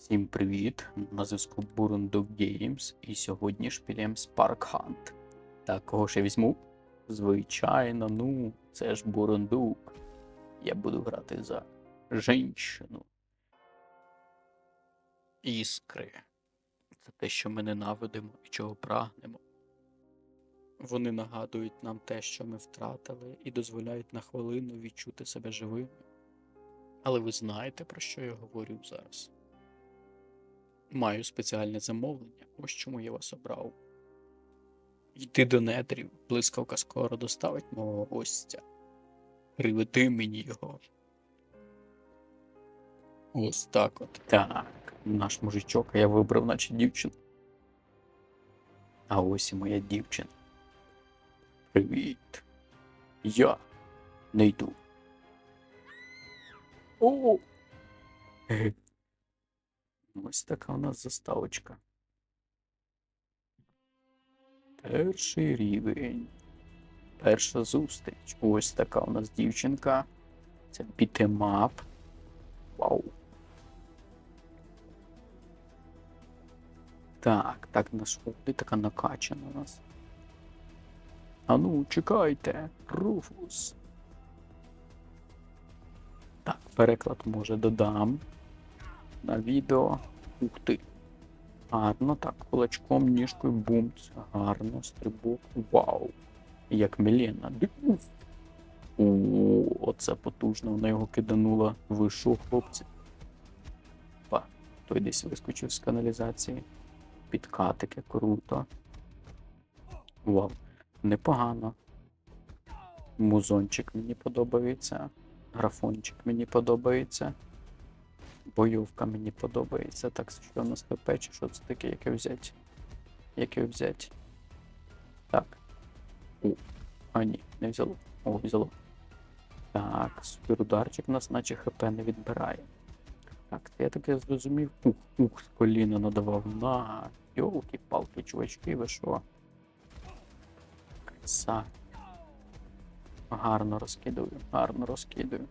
Всім привіт! На зв'язку Burundo Games і сьогодні шпілем Spark Hunt. Так, кого я візьму? Звичайно, ну, це ж Бурундук. Я буду грати за жінщину. Іскри. Це те, що ми ненавидимо і чого прагнемо. Вони нагадують нам те, що ми втратили, і дозволяють на хвилину відчути себе живими. Але ви знаєте, про що я говорю зараз? Маю спеціальне замовлення, ось чому я вас обрав. Йди до нетрів, блискавка скоро доставить мого гостя. Приведи мені його. Ось так от. Так, наш мужичок, а я вибрав, наче дівчину. А ось і моя дівчина. Привіт. Я не йду. О! Ось така у нас заставочка. Перший рівень. Перша зустріч. Ось така у нас дівчинка. Це бітемап. Вау. Так, так наш ти така накачана у нас. А ну, чекайте, Руфус. Так, переклад може додам на відео. Ух ти. Гарно, так, кулачком, ніжкою, бум. Це гарно, стрибок. Вау. Як Мілена. О, оце потужно. Вона його киданула. Ви що, хлопці? Па, той десь вискочив з каналізації. Підкатики, круто. Вау. Непогано. Музончик мені подобається. Графончик мені подобається. Бойовка мені подобається. Так, що у нас ХП, чи що це таке, яке взяти? Яке взяти? Так. О, а ні, не взяло. О, взяло. Так, суперударчик нас наче ХП не відбирає. Так, я таке зрозумів. Ух, ух, з коліна надавав. На, йолки-палки, чувачки, ви що? Краса. Гарно розкидаю, гарно розкидаю.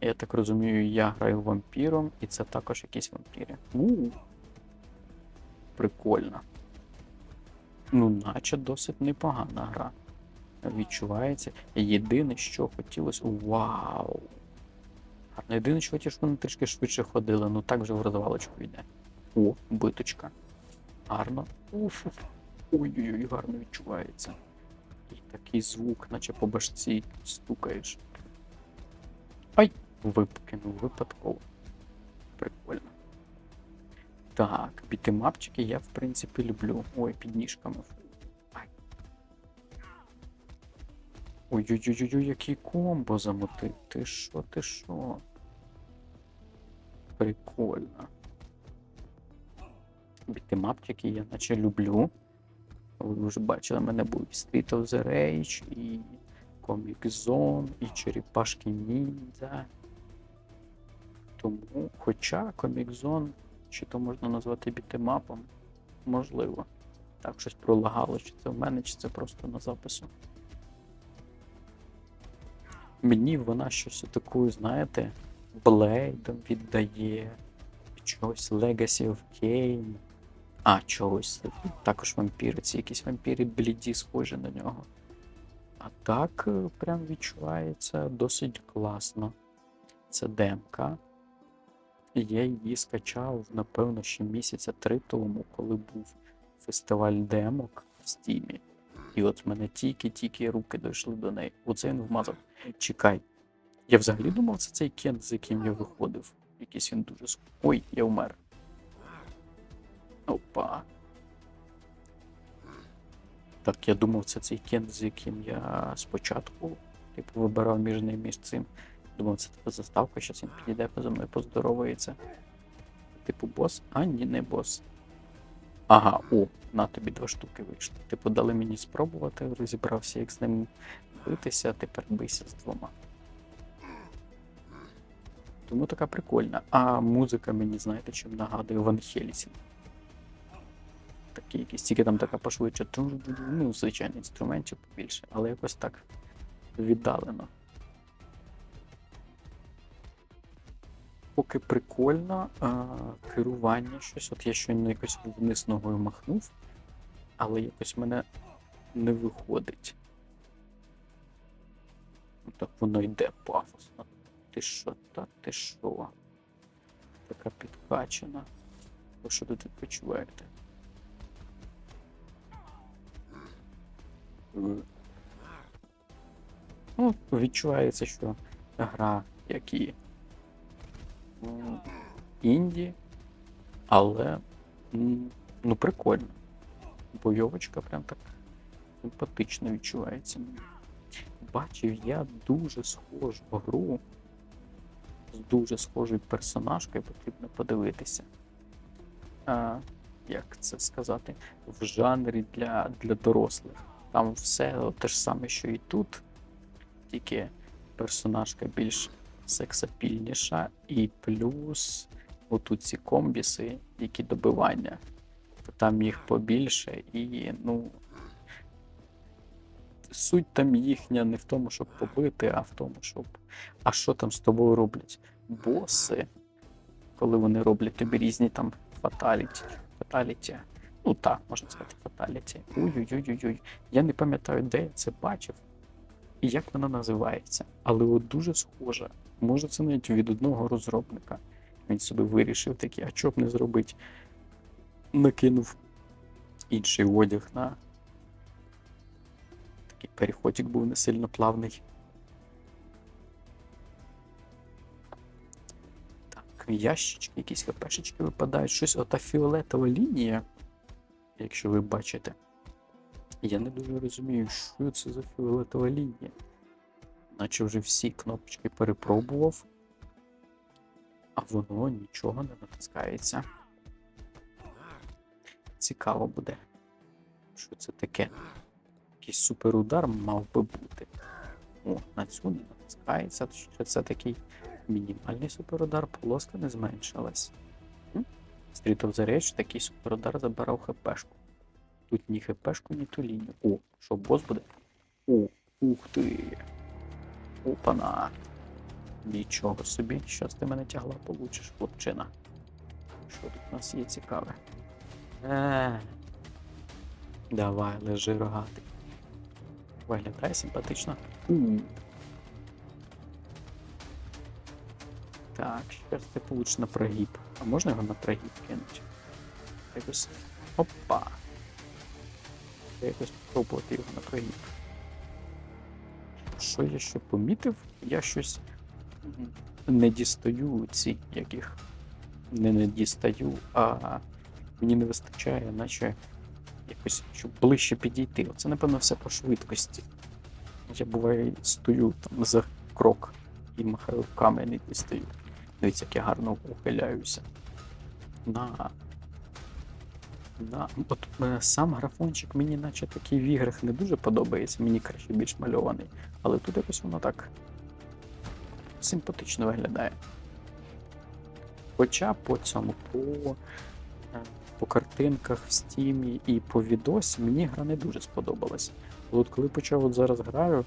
Я так розумію, я граю вампіром, і це також якісь вампіри. у Прикольно. Ну, наче досить непогана гра. Відчувається. Єдине, що хотілося. Вау! Гарно. Єдине, що хотів, щоб вони трішки швидше ходили, ну так вже в розвалочку йде. О, биточка. Гарно. Уф. Ой-ой-ой, гарно відчувається. І такий звук, наче по башці стукаєш. Ай! Випкинув випадково. Прикольно. Так, бітемапчики я в принципі люблю. Ой, під ніжками. Ой-ой-ой, який комбо замотив. Ти що, ти що? Прикольно. Бітемапчики я наче люблю. Ви вже бачили, мене був і Street of the Rage, і Comic Zone, і Черепашки Ніндзя. Тому, хоча Zone, чи то можна назвати бітемапом, можливо. Так, щось пролагало, чи це в мене, чи це просто на запису. Мені вона щось такою, знаєте, Блейдом віддає, чогось Legacy of Kane. А, чогось. Також вампіри. Ці якісь вампіри бліді схожі на нього. А так, е, прям відчувається досить класно. Це демка. Я її скачав, напевно, ще місяця три тому, коли був фестиваль демок в стімі. І от в мене тільки-тільки руки дійшли до неї. Оце він вмазав. Чекай. Я взагалі думав, це цей кент, з яким я виходив. Якийсь він дуже Ой, я вмер. Опа. Так, я думав, це цей кент, з яким я спочатку, типу, вибирав між ним між цим. Думав, це типу заставка, щас він підійде поза мною поздоровається. Типу, бос? А, ні, не бос. Ага, о, на тобі два штуки вийшло. Типу, дали мені спробувати, розібрався, як з ним битися, тепер бийся з двома. Тому така прикольна. А музика мені, знаєте, чим нагадує Ван Хельсінг. Такі якісь, тільки там така пошвидше, ну, звичайно, інструментів побільше, але якось так віддалено. Поки прикольно. А, керування щось. От я щойно якось вниз ногою махнув, але якось мене не виходить. Так воно йде пафосно. Ти що, та ти що? Така підкачана. Ви що тут відпочиваєте? Ну, відчувається, що гра, як і інді, але ну прикольно. Бойовочка прям так симпатично відчувається. Бачив я дуже схожу гру з дуже схожою персонажкою, потрібно подивитися. А, як це сказати? В жанрі для, для дорослих. Там все те ж саме, що і тут, тільки персонажка більш сексапільніша, і плюс отут ці комбіси, які добивання. Там їх побільше, і ну. Суть там їхня не в тому, щоб побити, а в тому, щоб. А що там з тобою роблять? Боси, коли вони роблять тобі різні там фаталіті. Фаталіті. Ну так, можна сказати, фаталіті. Ой-ой-ой-ой. Я не пам'ятаю, де я це бачив і як вона називається. Але от дуже схожа. Може, це навіть від одного розробника. Він собі вирішив такий, а чоб не зробити? Накинув інший одяг на такий переходик був не сильно плавний. Так, ящички, якісь хпшечки випадають. Щось ота фіолетова лінія, якщо ви бачите. Я не дуже розумію, що це за фіолетова лінія. Наче вже всі кнопочки перепробував, а воно нічого не натискається. Цікаво буде, що це таке. Якийсь суперудар мав би бути. О, на цю не натискається. Що це такий мінімальний суперудар, полоска не зменшилась. Street of the Rage такий суперудар забирав хпшку. Тут ні хпшку, ні ту лінію. О, що бос буде? О, ух ти. Опана. Нічого собі, що ти мене тягла получиш, хлопчина. Що тут у нас є цікаве? Е. Давай, лежи рогатий. Виглядає симпатично. Так, щось ти получиш на прогиб. А можна його на прогиб кинути? Якось. Опа. Якось спробувати його на прогиб. Що я ще помітив? Я щось не дістаю ці, як їх. Не не дістаю, а мені не вистачає, наче якось щоб ближче підійти. Оце, напевно, все по швидкості. Я буває стою там за крок і махаю руками не дістаю. Дивіться, як я гарно ухиляюся. На. На. От е, сам графончик мені наче такий в іграх не дуже подобається, мені краще більш мальований. Але тут якось воно так симпатично виглядає. Хоча по цьому, по, е, по картинках в стімі і по відосі мені гра не дуже сподобалась. От коли почав от зараз граю,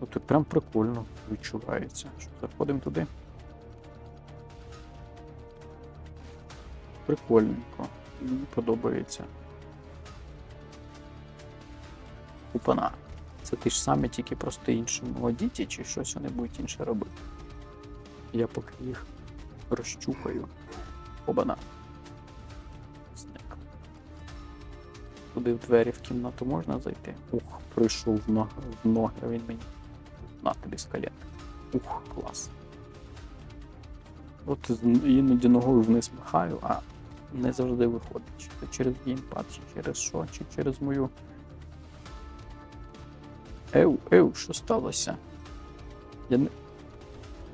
ну, тут прям прикольно відчувається. Що заходимо туди. Прикольненько. Мені подобається. Купана. Це ті ж самі, тільки просто іншому діті, чи щось вони будуть інше робити. Я поки їх розчухаю. Обана. Зник. Туди в двері в кімнату можна зайти? Ух, прийшов в ноги, в ноги він мені. На тобі скалет. Ух, клас. От іноді ногою вниз махаю, а не завжди виходить. Чи то через геймпад, чи через що, чи через мою. Еу, еу, що сталося? Я не.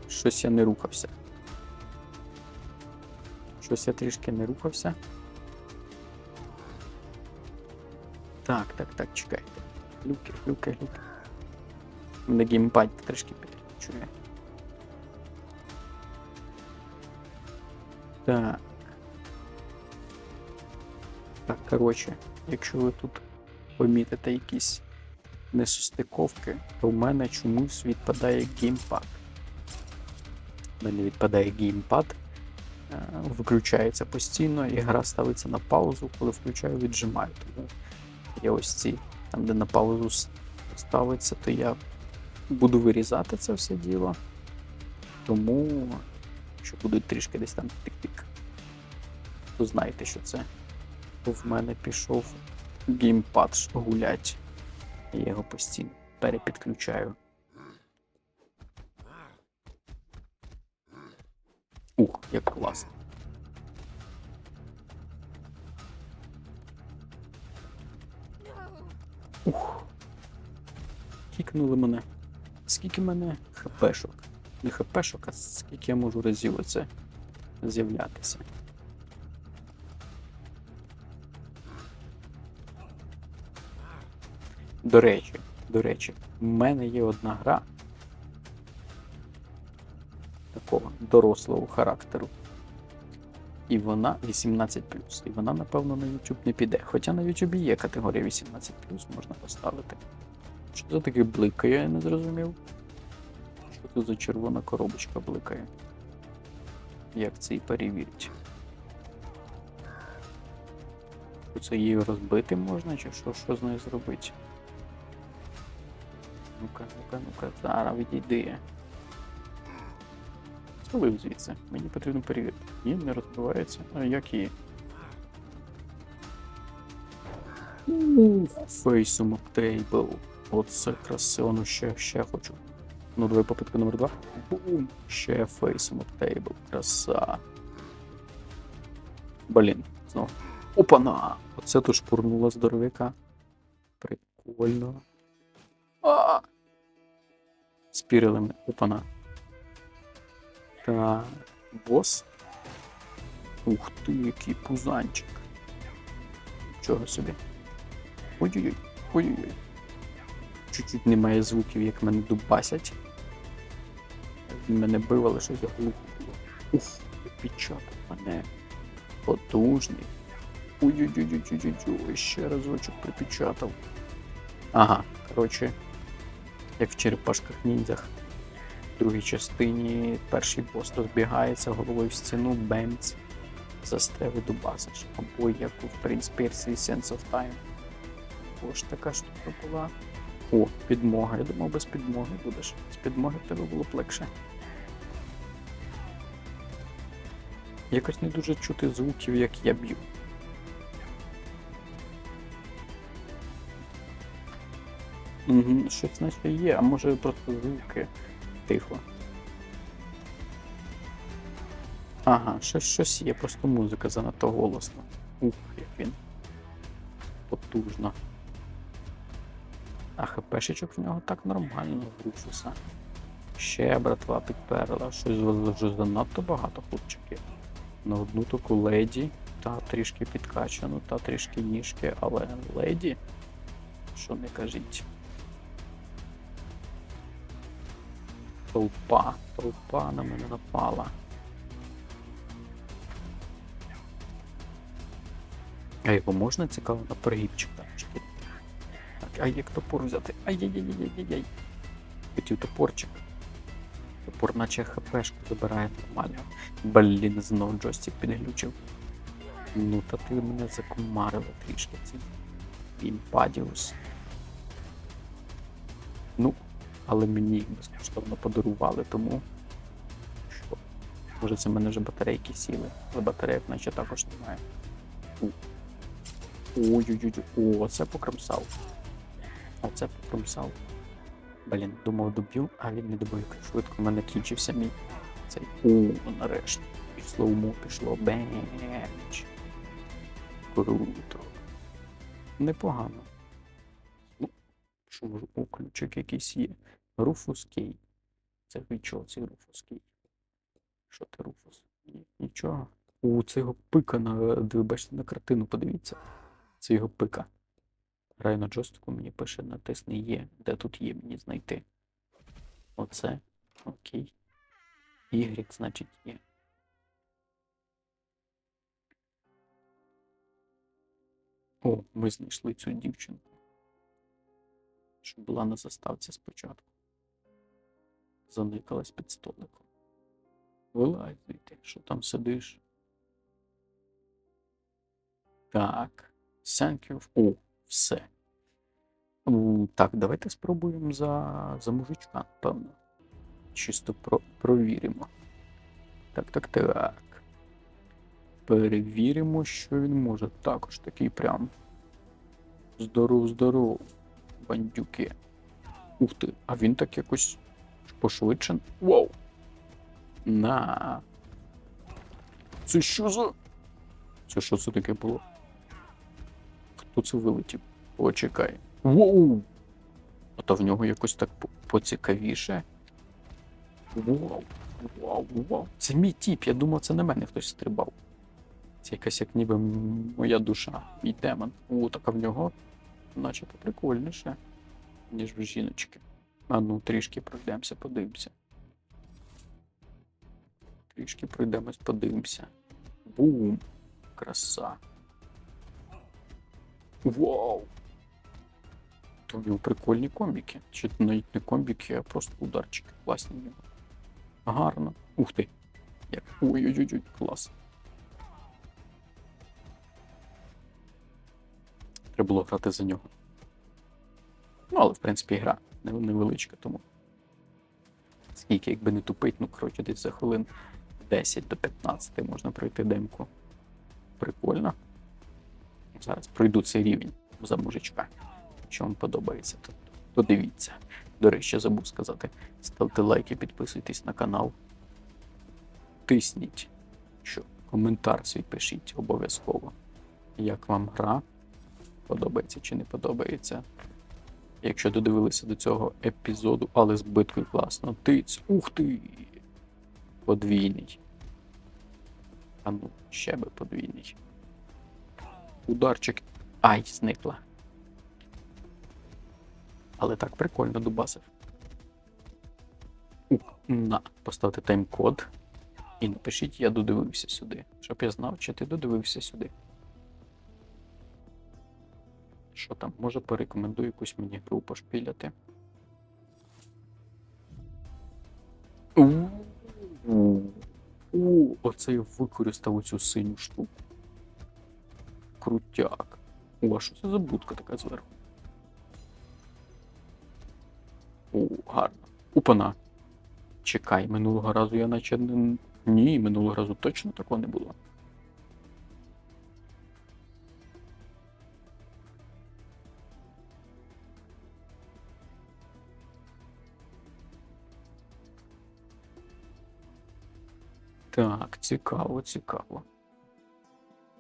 Щось я не рухався. Щось я трішки не рухався. Так, так, так, чекайте. Люки, люки, люки. На геймпаді трішки підключує. Так. Так, коротше, якщо ви тут помітите якісь несостиковки, то в мене чомусь відпадає геймпад. У мене відпадає геймпад, е, виключається постійно, і гра ставиться на паузу, коли включаю, віджимаю. Тому є ось ці, там, де на паузу ставиться, то я буду вирізати це все діло. Тому, якщо будуть трішки десь там тик-тик, то знайте, що це. В мене пішов геймпад гулять. Я його постійно перепідключаю. Ух, як класно. Ух. Кікнули мене. Скільки мене хпшок? Не хпшок, а скільки я можу разів оце з'являтися. До речі, до речі, в мене є одна гра такого дорослого характеру. І вона 18. І вона, напевно, на YouTube не піде. Хоча на YouTube є категорія 18, можна поставити. Що це таке бликає, я не зрозумів. Що це за червона коробочка бликає? Як це і перевірити? Це її розбити можна, чи що, що з нею зробити? Ну-ка, ну-ка, ну-ка, зараз відійди. Свалив звідси. Мені потрібно перевірити. Ні, не розбивається. А як її? Фейсом тейбл. Оце красиво, ну ще, ще хочу. Ну, давай попитка номер два. Бум! Ще фейсом тейбл. Краса. Блін, знову. Опана! Оце то шпурнула здоровяка. Прикольно. А! Спірили мене. Опана. Так, бос. Ух ти, який пузанчик. Чого собі? Ой-ой-ой, ой-ой-ой. Чуть-чуть немає звуків, як мене дубасять. Мене бив, але щось я глухо було. Ух, підчаток мене. Потужний. Ой-ой-ой-ой-ой-ой, ще разочок припечатав. Ага, коротше, як в черепашках ніндзях. В другій частині перший бос розбігається головою в стіну, бемц, застряли до базиш. Або як у Prince Percy Sense of Time. Бо ж така штука була. О, підмога. Я думав, без підмоги будеш. З підмоги в тебе було б легше. Якось не дуже чути звуків, як я б'ю. Щось наче є, а може просто звуки тихо. Ага, щось, щось є, просто музика занадто голосна. Ух, як він. Потужно. А хпшечок в нього так нормально в Руфуса. Ще братва підперла, щось вже занадто багато хлопчиків. На одну таку леді, та трішки підкачану, та трішки ніжки, але леді, що не кажіть. Толпа, толпа на мене напала. А його можна цікаво на перегибчик там? Так, а як топор взяти? Ай-яй-яй-яй-яй-яй. Хотів топорчик. Топор наче хпшку забирає нормально. Блін, знов джойстик підглючив. Ну та ти мене закумарила трішки ці. Імпадіус. Ну, але мені безкоштовно подарували, тому що. Може це в мене вже батарейки сіли, але батарейок наче також немає. Ой-ой-ой, о, це покромсав. Оце покромсав. Блін, думав доб'ю, а він не добив. Швидко в мене кінчився мій цей. О, нарешті. Пішло уму, пішло. Бенч. Круто. Непогано. Що можу? О, ключик якийсь є. Руфус Кей. Це від чого цей Руфус Кей? Що ти Руфус? Ні, нічого. У це його пика на. Ви бачите на картину, подивіться. Це його пика. Граю на джойстику, мені пише натисни є. Де тут є мені знайти? Оце. Окей. Y, значить, є. О, ми знайшли цю дівчинку. Що була на заставці спочатку. Заникалась під столиком. Вилазь звідти, що там сидиш. Так. You. О, все. Так, давайте спробуємо за, за мужичка, певно. Чисто про, провіримо. Так, так, так. Перевіримо, що він може. Також такий прям. Здоров, здоров. Бандюки. Ух ти, а він так якось пошвидшен. Вау! На. Це що за. Це що це таке було? Хто це вилетів? Почекай. Воу! А то в нього якось так поцікавіше. Вау! Вау, вау. Це мій тіп. Я думав, це на мене хтось стрибав. Це якась як ніби моя душа, мій демон. О, така в нього, начебто прикольніше, ніж в жіночки. А ну, трішки пройдемося, подивимося. Трішки пройдемось, подивимося. Бум! Краса. Вау! То в нього прикольні комбіки. Чи навіть не комбіки, а просто ударчики. Класні в нього. Гарно. Ух ти. Як. Ой-ой-ой, клас. Треба було грати за нього. Ну, але в принципі гра невеличка, тому. Скільки, якби не тупить, ну коротше, десь за хвилин 10 до 15 можна пройти демку. Прикольно. Зараз пройду цей рівень за мужичка. Якщо вам подобається, то, то дивіться. До речі, забув сказати. Ставте лайки, підписуйтесь на канал. Тисніть, що коментар свій пишіть обов'язково. Як вам гра? Подобається чи не подобається. Якщо додивилися до цього епізоду, але з класно. Тиць, ух ти! Подвійний. А ну, ще би подвійний. Ударчик. Ай, зникла. Але так прикольно дубасив. У, На, поставте тайм-код. І напишіть, я додивився сюди. Щоб я знав, чи ти додивився сюди. Що там? Може порекомендую якусь мені гру пошпіляти. У, у, Оце я використав оцю синю штуку. Крутяк. О, а що це за будка така зверху? О, гарно. Упана. Чекай, минулого разу я наче не. Ні, минулого разу точно такого не було. Так, цікаво, цікаво.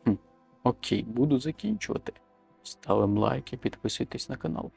Хм, окей, буду закінчувати. Ставимо лайки, підписуйтесь на канал.